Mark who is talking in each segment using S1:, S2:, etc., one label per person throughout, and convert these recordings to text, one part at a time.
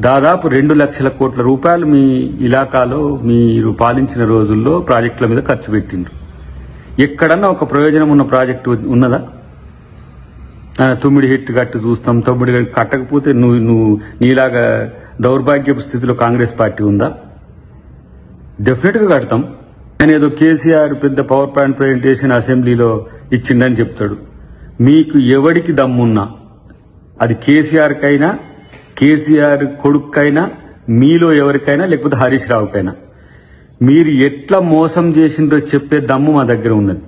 S1: దాదాపు రెండు లక్షల కోట్ల రూపాయలు మీ ఇలాకాలో మీరు పాలించిన రోజుల్లో ప్రాజెక్టుల మీద ఖర్చు పెట్టిండ్రు. ఎక్కడన్నా ఒక ప్రయోజనం ఉన్న ప్రాజెక్టు ఉన్నదా? తుమ్మిడి తొమ్మిది హిట్ కట్టు చూస్తాం తొమ్మిది కట్టకపోతే నువ్వు నువ్వు నీలాగా దౌర్భాగ్యపు స్థితిలో కాంగ్రెస్ పార్టీ ఉందా? డెఫినెట్గా కడతాం. ఆయన ఏదో కేసీఆర్ పెద్ద పవర్ పాయింట్ ప్రజెంటేషన్ అసెంబ్లీలో ఇచ్చిండని చెప్తాడు. మీకు ఎవడికి దమ్మున్నా అది కేసీఆర్కైనా కేసీఆర్ కొడుక్కైనా మీలో ఎవరికైనా లేకపోతే హరీష్ రావుకైనా. మీరు ఎట్లా మోసం చేసిందో చెప్పే దమ్ము మా దగ్గర ఉన్నది.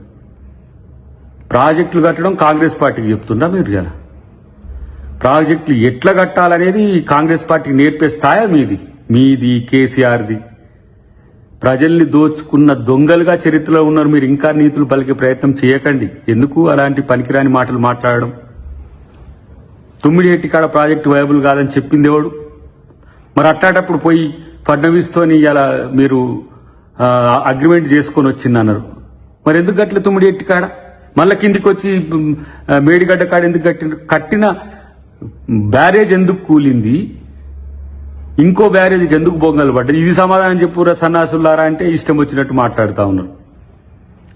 S1: ప్రాజెక్టులు కట్టడం కాంగ్రెస్ పార్టీకి చెప్తుందా మీరు కదా ప్రాజెక్టులు ఎట్లా కట్టాలనేది కాంగ్రెస్ పార్టీకి నేర్పే స్థాయి మీది మీది కేసీఆర్ది. ప్రజల్ని దోచుకున్న దొంగలుగా చరిత్రలో ఉన్నారు మీరు ఇంకా నీతులు పలికే ప్రయత్నం చేయకండి. ఎందుకు అలాంటి పనికిరాని మాటలు మాట్లాడడం? తుమ్మిడి ఎట్టికాడ ప్రాజెక్టు వైబుల్ కాదని చెప్పింది ఎవడు? మరి అట్లాంటప్పుడు పోయి ఫడ్నవీస్తోని ఇలా మీరు అగ్రిమెంట్ చేసుకొని వచ్చింది అన్నారు మరి ఎందుకు తుమ్మిడి ఎట్టి కాడ? మళ్ళా కిందికి వచ్చి మేడిగడ్డ కాడ ఎందుకు కట్టిన కట్టిన బ్యారేజ్ ఎందుకు కూలింది? ఇంకో బ్యారేజ్కి ఎందుకు బొంగలు పడ్డది ఇది సమాధానం చెప్పురా సన్నాసులారా అంటే ఇష్టం వచ్చినట్టు మాట్లాడుతూ ఉన్నారు.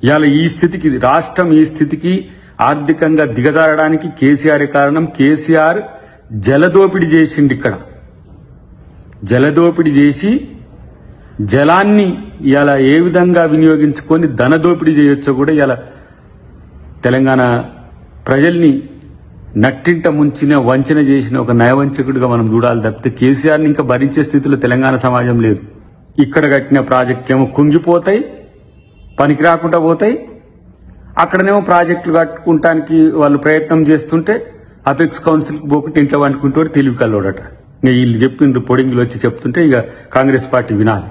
S1: ఇవాళ ఈ స్థితికి రాష్ట్రం ఈ స్థితికి ఆర్థికంగా దిగజారడానికి కేసీఆర్ కారణం? కేసీఆర్ జలదోపిడి చేసిండు ఇక్కడ. జలదోపిడి చేసి జలాన్ని ఇలా ఏ విధంగా వినియోగించుకొని ధనదోపిడీ చేయొచ్చో కూడా ఇలా తెలంగాణ ప్రజల్ని నట్టింట ముంచిన వంచన చేసిన ఒక నయవంచకుడిగా మనం చూడాలి తప్పితే కేసీఆర్ని ఇంకా భరించే స్థితిలో తెలంగాణ సమాజం లేదు. ఇక్కడ కట్టిన ప్రాజెక్టులు ఏమో కుంగిపోతాయి పనికి రాకుండా పోతాయి అక్కడనేమో ప్రాజెక్టులు కట్టుకుంటానికి వాళ్ళు ప్రయత్నం చేస్తుంటే అపెక్స్ కౌన్సిల్కి పోకుంటే ఇంట్లో వండుకుంటూ తెలివి కల్లోడట. ఇక వీళ్ళు చెప్పిండ్రు పొడింగులు వచ్చి చెప్తుంటే ఇక కాంగ్రెస్ పార్టీ వినాలి.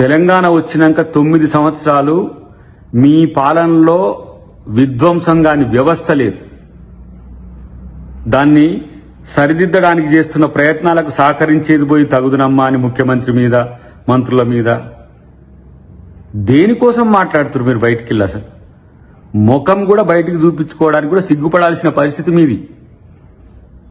S1: తెలంగాణ వచ్చినాక తొమ్మిది సంవత్సరాలు మీ పాలనలో విధ్వంసం కాని వ్యవస్థ లేదు. దాన్ని సరిదిద్దడానికి చేస్తున్న ప్రయత్నాలకు సహకరించేది పోయి తగుదనమ్మా అని ముఖ్యమంత్రి మీద మంత్రుల మీద దేనికోసం మాట్లాడుతున్నారు మీరు బయటికి వెళ్ళి అసలు ముఖం కూడా బయటికి చూపించుకోవడానికి కూడా సిగ్గుపడాల్సిన పరిస్థితి మీది.